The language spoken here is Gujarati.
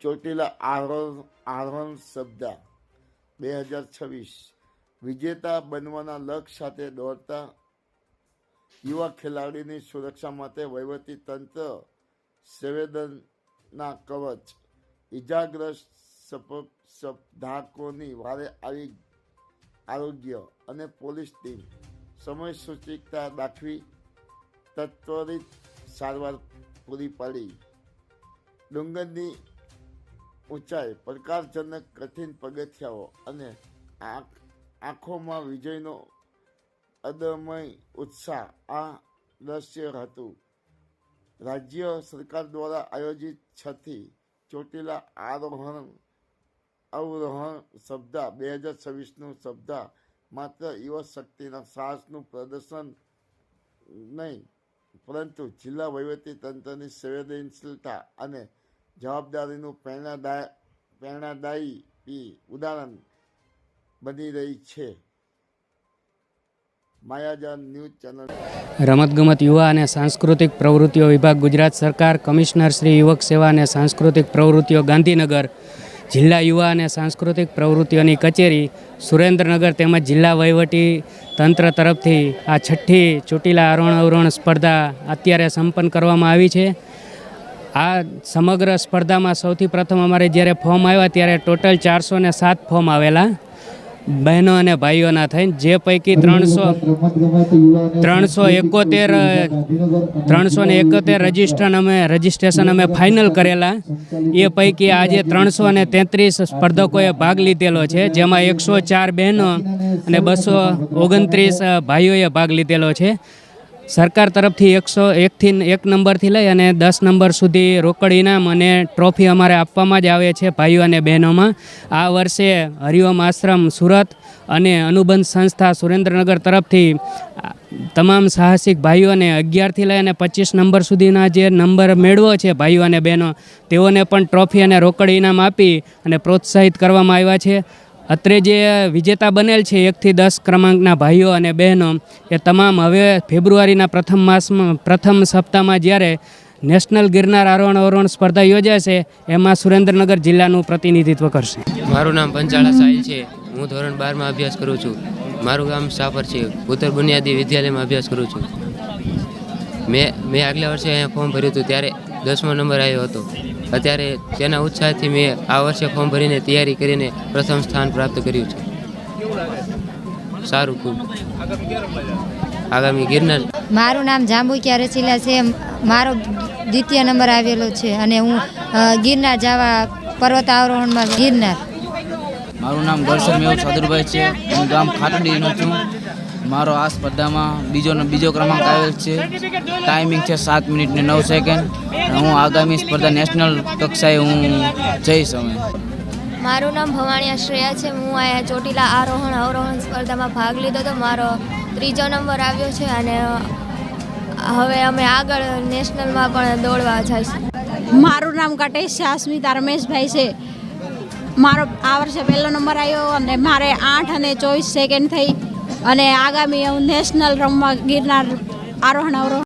ચોટીલા આરોહણ આરોહણ શબ્દ બે હજાર છવ્વીસ વિજેતા બનવાના લક્ષ્ય સાથે દોડતા યુવા ખેલાડીની સુરક્ષા માટે વહીવટી તંત્ર સંવેદનના કવચ ઇજાગ્રસ્ત સપ- સ્પર્ધાકોની વારે આવી આરોગ્ય અને પોલીસ ટીમ સમય સૂચિકતા દાખવી, તત્વરિત સારવાર પૂરી પાડી. ડુંગરની ઊંચાઈ, પડકારજનક કઠિન પગથિયાઓ અને આંખ, આંખોમાં વિજયનો અદમય ઉત્સાહ. આ દ્રશ્ય હતું. રાજ્ય સરકાર દ્વારા આયોજિત છથી ચોટીલા આરોહણ અવરોહણ શબ્દ બે હજાર છવ્વીસનું શબ્દ માત્ર યુવા શક્તિના સાહસનું પ્રદર્શન નહીં, પરંતુ જિલ્લા વહીવટી તંત્રની સંવેદનશીલતા અને જવાબદારીનું પ્રેરણાદાય, પ્રેરણાદાયી ઉદાહરણ બની રહી છે. માયાજાન ન્યૂઝ ચેનલ. રમતગમત યુવા અને સાંસ્કૃતિક પ્રવૃત્તિઓ વિભાગ ગુજરાત સરકાર, કમિશનર શ્રી યુવક સેવા અને સાંસ્કૃતિક પ્રવૃત્તિઓ ગાંધીનગર, જિલ્લા યુવા અને સાંસ્કૃતિક પ્રવૃત્તિઓની કચેરી, સુરેન્દ્રનગર તેમજ જિલ્લા વહીવટી તંત્ર તરફથી આ છઠ્ઠી ચોટીલા આરોહણ અવરોહણ સ્પર્ધા અત્યારે સંપન્ન કરવામાં આવી છે. આ સમગ્ર સ્પર્ધામાં સૌથી પ્રથમ અમારે જ્યારે ફોર્મ આવ્યા ત્યારે ટોટલ ચારસો ને સાત ફોર્મ આવેલા. બહેનો અને ભાઈઓના થઈને જે પૈકી ત્રણસો ત્રણસો એકોતેર, ત્રણસો ને એકોતેર રજિસ્ટ્રન અમે રજિસ્ટ્રેશન અમે ફાઇનલ કરેલા. એ પૈકી આજે ત્રણસો ને તેત્રીસ સ્પર્ધકોએ ભાગ લીધેલો છે, જેમાં એકસો ચાર બહેનો અને બસો ઓગણત્રીસ ભાઈઓએ ભાગ લીધેલો છે. સરકાર તરફથી એકસો એકથી એક નંબરથી લઈ અને દસ નંબર સુધી રોકડ ઇનામ અને ટ્રોફી અમારે આપવામાં જ આવે છે ભાઈઓ અને બહેનોમાં. આ વર્ષે હરિઓમ આશ્રમ સુરત અને અનુબંધ સંસ્થા સુરેન્દ્રનગર તરફથી તમામ સાહસિક ભાઈઓને અગિયારથી લઈ અને પચીસ નંબર સુધીના જે નંબર મેળવો છે ભાઈઓ અને બહેનો, તેઓને પણ ટ્રોફી અને રોકડ ઇનામ આપી અને પ્રોત્સાહિત કરવામાં આવ્યા છે. અત્રે જે વિજેતા બનેલ છે એકથી દસ ક્રમાંકના ભાઈઓ અને બહેનો, એ તમામ હવે ફેબ્રુઆરીના પ્રથમ માસમાં, પ્રથમ સપ્તાહમાં જ્યારે નેશનલ ગિરનાર આરોહણ અવરોહણ સ્પર્ધા યોજાશે, એમાં સુરેન્દ્રનગર જિલ્લાનું પ્રતિનિધિત્વ કરશે. મારું નામ પંચાળા સાહિલ છે. હું ધોરણ બારમાં અભ્યાસ કરું છું. મારું ગામ સાપર છે. ઉત્તર બુનિયાદી વિદ્યાલયમાં અભ્યાસ કરું છું. મેં મેં આગલા વર્ષે અહીંયા ફોર્મ ભર્યું હતું ત્યારે દસમો નંબર આવ્યો હતો. અત્યારે તેના ઉત્સાહથી મેં આ વર્ષે ફોર્મ ભરીને તૈયારી કરીને પ્રથમ સ્થાન પ્રાપ્ત કર્યું છે. સારું ખૂબ. આગામી ગિરનાર. મારું નામ જાંબુકિયા રચીલા છે. મારો દ્વિતીય નંબર આવેલો છે અને હું ગિરનાર જવા પર્વત આરોહણમાં ગિરનાર. મારું નામ દર્શન મેવ સાદુરભાઈ છે. હું ગામ ખાટડીનો છું. મારો આ સ્પર્ધામાં બીજો બીજો ક્રમાંક આવેલ છે. ટાઈમિંગ છે સાત મિનિટ ને નવ સેકન્ડ હું આગામી સ્પર્ધા નેશનલ કક્ષાએ હું જઈશ અમે. મારું નામ ભવાણીયા શ્રેયા છે. હું અહીંયા ચોટીલા આરોહણ અવરોહણ સ્પર્ધામાં ભાગ લીધો હતો. મારો ત્રીજો નંબર આવ્યો છે અને હવે અમે આગળ નેશનલમાં પણ દોડવા જઈશું. મારું નામ કટેશ છે રમેશભાઈ છે. મારો આ વર્ષે પહેલો નંબર આવ્યો અને મારે આઠ અને ચોવીસ સેકન્ડ થઈ. અને આગામી હું નેશનલ રમવા ગિરનાર આરોહણ અવરોહણ